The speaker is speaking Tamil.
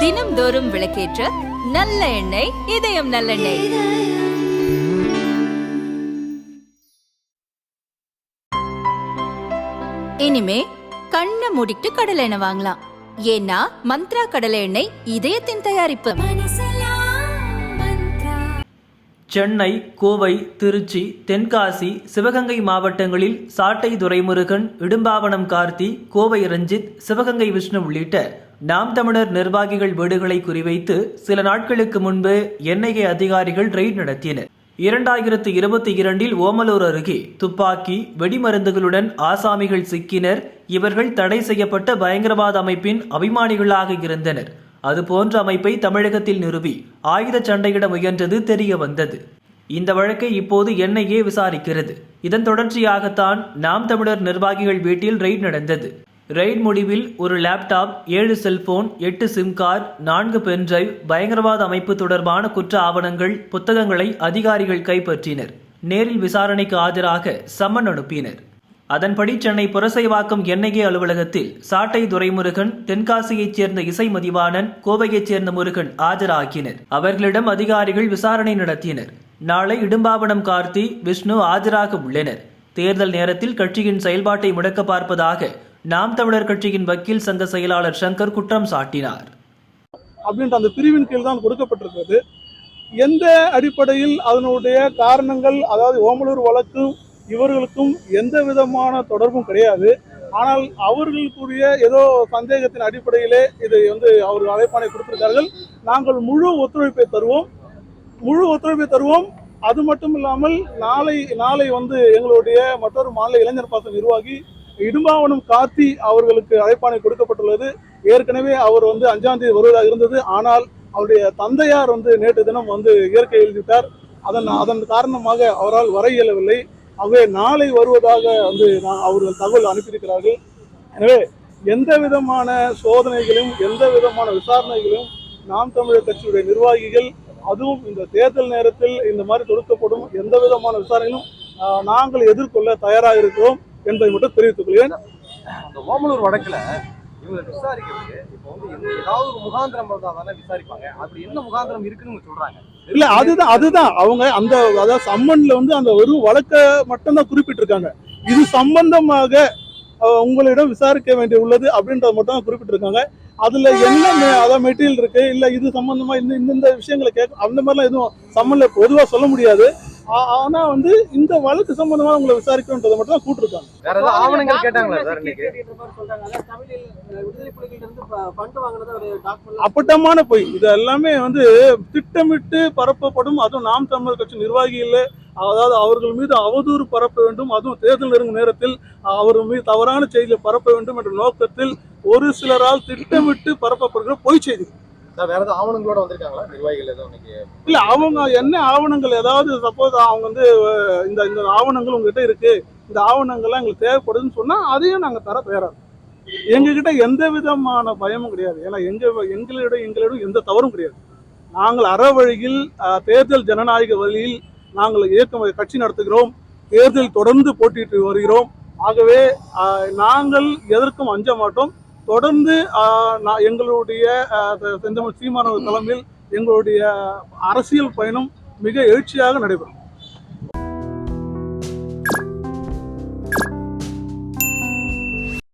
தினம்தோறும் விளக்கேற்ற நல்ல எண்ணெய் இதயம் நல்லெண்ணெய். இனிமே கண்ணை மூடிட்டு கடலை எண்ணெய் வாங்கலாம். ஏன்னா மந்த்ரா கடலை எண்ணெய் இதயத்தின் தயாரிப்பு. சென்னை கோவை திருச்சி தென்காசி சிவகங்கை மாவட்டங்களில் சாட்டை துரைமுருகன் இடும்பாவனம் கார்த்தி கோவை ரஞ்சித் சிவகங்கை விஷ்ணு உள்ளிட்ட நாம் தமிழர் நிர்வாகிகள் வீடுகளை குறிவைத்து சில நாட்களுக்கு முன்பு என்ஐஏ அதிகாரிகள் ரெய்ட் நடத்தினர். இரண்டாயிரத்து இருபத்தி இரண்டில் ஓமலூர் அருகே துப்பாக்கி வெடிமருந்துகளுடன் ஆசாமிகள் சிக்கினர். இவர்கள் தடை செய்யப்பட்ட பயங்கரவாத அமைப்பின் அபிமானிகளாக இருந்தனர். அதுபோன்ற அமைப்பை தமிழகத்தில் நிறுவி ஆயுத சண்டையிட முயன்றது தெரிய வந்தது. இந்த வழக்கை இப்போது என்ஐஏ விசாரிக்கிறது. இதன் தொடர்ச்சியாகத்தான் நாம் தமிழர் நிர்வாகிகள் வீட்டில் ரெய்ட் நடந்தது. ரெய்ட் முடிவில் ஒரு லேப்டாப் ஏழு செல்போன் எட்டு சிம் கார்டு நான்கு பென்டிரைவ் பயங்கரவாத அமைப்பு தொடர்பான குற்ற ஆவணங்கள் புத்தகங்களை அதிகாரிகள் கைப்பற்றினர். நேரில் விசாரணைக்கு ஆஜராக சம்மன் அனுப்பினர். அதன்படி சென்னை புரசைவாக்கம் என்ஐஏ அலுவலகத்தில் சாட்டை துரைமுருகன் தென்காசியைச் சேர்ந்த இசை மதிவாணன் கோவையைச் சேர்ந்த முருகன் ஆஜராகினர். அவர்களிடம் அதிகாரிகள் விசாரணை நடத்தினர். நாளை இடும்பாவனம் கார்த்தி விஷ்ணு ஆஜராக உள்ளனர். தேர்தல் நேரத்தில் கட்சியின் செயல்பாட்டை முடக்க பார்ப்பதாக நாம் தமிழர் கட்சியின் வக்கீல் சங்க செயலாளர் சங்கர் குற்றம் சாட்டினார். அப்படின்ற அந்த பிரிவின் கீழ் தான் கொடுக்கப்பட்டிருக்கிறது. எந்த அடிப்படையில் அதனுடைய காரணங்கள் அதாவது ஓமலூர் வழக்கு இவர்களுக்கும் எந்த விதமான தொடர்பும் கிடையாது. ஆனால் அவர்களுக்குரிய ஏதோ சந்தேகத்தின் அடிப்படையிலே இதை வந்து அவர்கள் அழைப்பானை கொடுத்திருக்கார்கள் நாங்கள் முழு ஒத்துழைப்பை தருவோம். முழு ஒத்துழைப்பை தருவோம். அது மட்டும் இல்லாமல் நாளை நாளை வந்து எங்களுடைய மற்றொரு மாநில இளைஞர் பாச நிர்வாகி இடும்பாவனம் கார்த்தி அவர்களுக்கு அழைப்பானை கொடுக்கப்பட்டுள்ளது. ஏற்கனவே அவர் வந்து அஞ்சாம் தேதி வருவதாக இருந்தது. ஆனால் அவருடைய தந்தையார் வந்து நேற்று தினம் வந்து இயற்கை எழுதிவிட்டார். அதன் அதன் காரணமாக அவரால் வர இயலவில்லை. ஆகவே நாளை வருவதாக வந்து நான் அவர்கள் தகவல் அனுப்பியிருக்கிறார்கள். எனவே எந்த விதமான சோதனைகளும் எந்த விதமான விசாரணைகளும் நாம் தமிழர் கட்சியுடைய நிர்வாகிகள் அதுவும் இந்த தேர்தல் நேரத்தில் இந்த மாதிரி தொடுக்கப்படும் எந்த விதமான விசாரணைகளும் நாங்கள் எதிர்கொள்ள தயாராக இருக்கிறோம். என்பதை மட்டும் தெரிவித்துக் கொள்கிறேன். இந்த ஓமலூர் வழக்குல இவங்க விசாரிக்கிறதுக்கு இப்போ வந்து ஏதாவது ஒரு முகாந்திரம் தானே விசாரிப்பாங்க. அப்படி என்ன முகாந்திரம் இருக்குன்னு சொல்றாங்க. இல்ல அதுதான் அதுதான். அவங்க அந்த அதாவது சம்மன்ல வந்து அந்த ஒரு வழக்க மட்டும்தான் குறிப்பிட்டிருக்காங்க. இது சம்பந்தமாக உங்களிடம் விசாரிக்க வேண்டிய உள்ளது அப்படின்றத மட்டும் தான் குறிப்பிட்டிருக்காங்க. அதுல என்ன அதாவது மெட்டீரியல் இருக்கு இல்ல இது சம்பந்தமா இந்த இந்த- விஷயங்களை கேட்க அந்த மாதிரிலாம் எதுவும் சம்மன்ல பொதுவா சொல்ல முடியாது. ஆனா வந்து இந்த வழக்கு சம்பந்தமா உங்களை விசாரிக்கணுன்றதை மட்டும் தான் கூட்டிருக்காங்க. வேற ஏதாவது ஆவணங்கள் கேட்டாங்களா சார் இன்னைக்கு? அப்பட்டமான பொய். இது எல்லாமே வந்து திட்டமிட்டு பரப்பப்படும். அதுவும் நாம் தமிழர் கட்சி நிர்வாகிகள் அதாவது அவர்கள் மீது அவதூறு பரப்ப வேண்டும். அதுவும் தேர்தல் நெருங்கும் நேரத்தில் அவர்கள் மீது தவறான செய்தியை பரப்ப வேண்டும் என்ற நோக்கத்தில் ஒரு சிலரால் திட்டமிட்டு பரப்பப்படுகிற பொய் செய்தி. சார் வேற ஏதாவது ஆவணங்களோட வந்திருக்காங்களா? நிர்வாகிகள் ஏதோ இன்னைக்கு இல்ல அவங்க என்ன ஆவணங்கள் ஏதாவது சப்போஸ் அவங்க வந்து இந்த இந்த ஆவணங்கள் உங்ககிட்ட இருக்கு. இந்த ஆவணங்கள்லாம் எங்களுக்கு தேவைப்படுதுன்னு சொன்னா அதையும் நாங்க தர தயாரா எங்ககிட்ட எந்த விதமான பயமும் கிடையாது. ஏன்னா எங்க எங்களிடம் எங்களிடம் எந்த தவறும் கிடையாது. நாங்கள் அறவழியில் அஹ், தேர்தல் ஜனநாயக வழியில் நாங்கள் இயக்கம் கட்சி நடத்துகிறோம். தேர்தல் தொடர்ந்து போட்டியிட்டு வருகிறோம். ஆகவே நாங்கள் எதற்கும் அஞ்ச மாட்டோம். தொடர்ந்து நான் எங்களுடைய செந்தமிழ் சீமானவர் தலைமையில் எங்களுடைய அரசியல் பயணம் மிக எழுச்சியாக நடைபெறும்.